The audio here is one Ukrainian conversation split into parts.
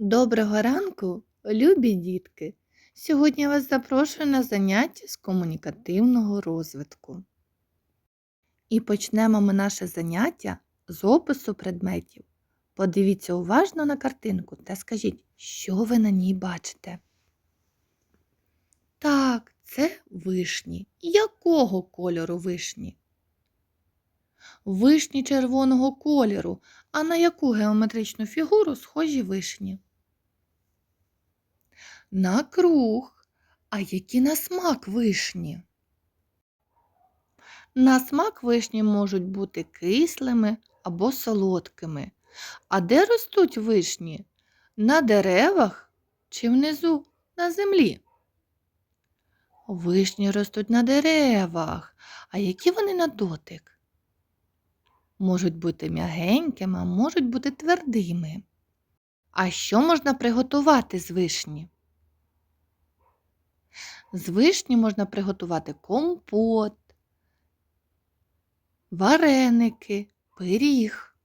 Доброго ранку, любі дітки! Сьогодні я вас запрошую на заняття з комунікативного розвитку. І почнемо ми наше заняття з опису предметів. Подивіться уважно на картинку та скажіть, що ви на ній бачите. Так, це вишні. Якого кольору вишні? Вишні червоного кольору. А на яку геометричну фігуру схожі вишні? На круг. А які на смак вишні? На смак вишні можуть бути кислими або солодкими. А де ростуть вишні? На деревах чи внизу на землі? Вишні ростуть на деревах. А які вони на дотик? Можуть бути м'ягенькими, а можуть бути твердими. А що можна приготувати з вишні? З вишні можна приготувати компот, вареники, пиріг.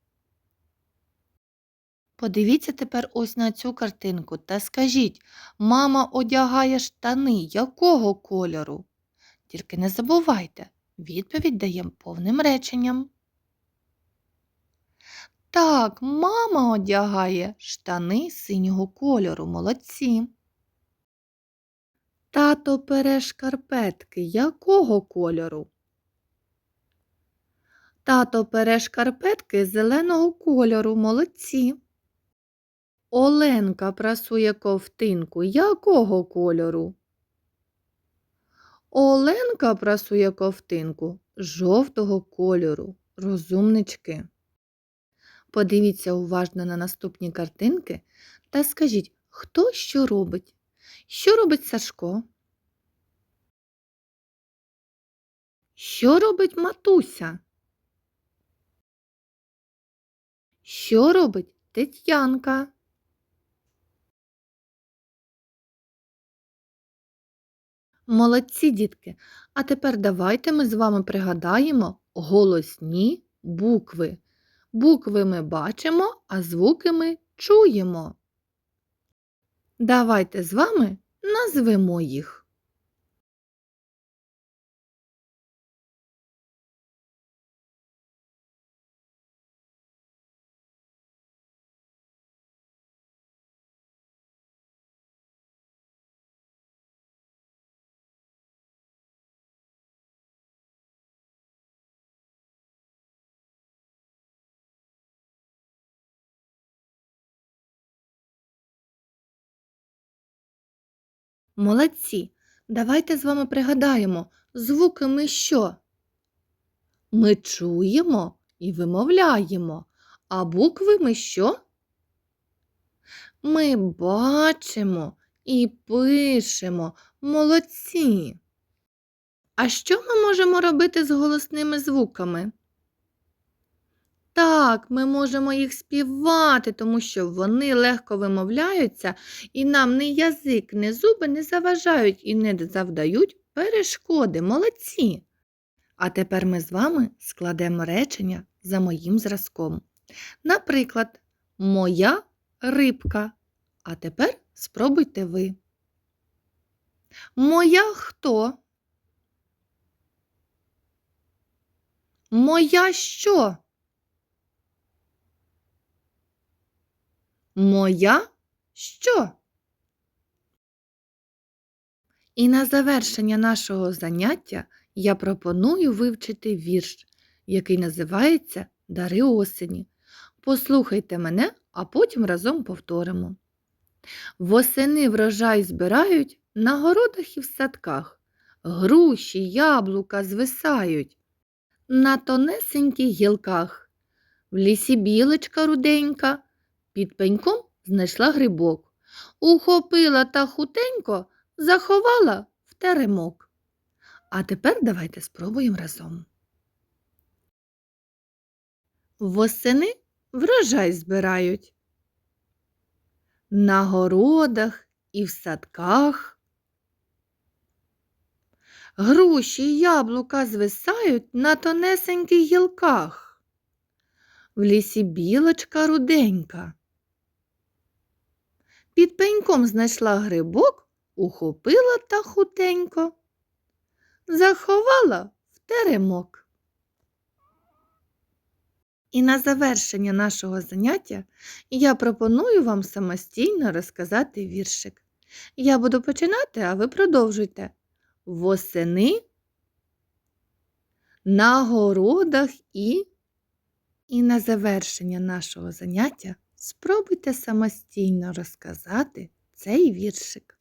Подивіться тепер ось на цю картинку та скажіть, мама одягає штани якого кольору? Тільки не забувайте, відповідь даємо повним реченням. Так, мама одягає штани синього кольору, молодці. Тато пере шкарпетки якого кольору? Тато пере шкарпетки зеленого кольору, молодці. Оленка прасує ковтинку якого кольору? Оленка прасує ковтинку жовтого кольору, розумнички. Подивіться уважно на наступні картинки та скажіть, хто що робить? Що робить Сашко? Що робить матуся? Що робить Тетянка? Молодці, дітки! А тепер давайте ми з вами пригадаємо голосні букви. Букви ми бачимо, а звуки ми чуємо. Давайте з вами назвемо їх. Молодці! Давайте з вами пригадаємо, звуки ми що? Ми чуємо і вимовляємо, а букви ми що? Ми бачимо і пишемо. Молодці! А що ми можемо робити з голосними звуками? Так, ми можемо їх співати, тому що вони легко вимовляються, і нам ні язик, ні зуби не заважають і не завдають перешкоди. Молодці! А тепер ми з вами складемо речення за моїм зразком. Наприклад, моя рибка. А тепер спробуйте ви. Моя хто? Моя що? Моя що? І на завершення нашого заняття я пропоную вивчити вірш, який називається Дари осені. Послухайте мене, а потім разом повторимо. Восени врожай збирають на городах і в садках. Груші, яблука звисають на тонесеньких гілках. В лісі білочка руденька під пеньком знайшла грибок. Ухопила та хутенько заховала в теремок. А тепер давайте спробуємо разом. Восени врожай збирають. На городах і в садках. Груші яблука звисають на тонесеньких гілках. В лісі білочка руденька. Під пеньком знайшла грибок, ухопила та хутенько, заховала в теремок. І на завершення нашого заняття я пропоную вам самостійно розказати віршик. Я буду починати, а ви продовжуйте. Восени на городах і. І на завершення нашого заняття спробуйте самостійно розказати цей віршик.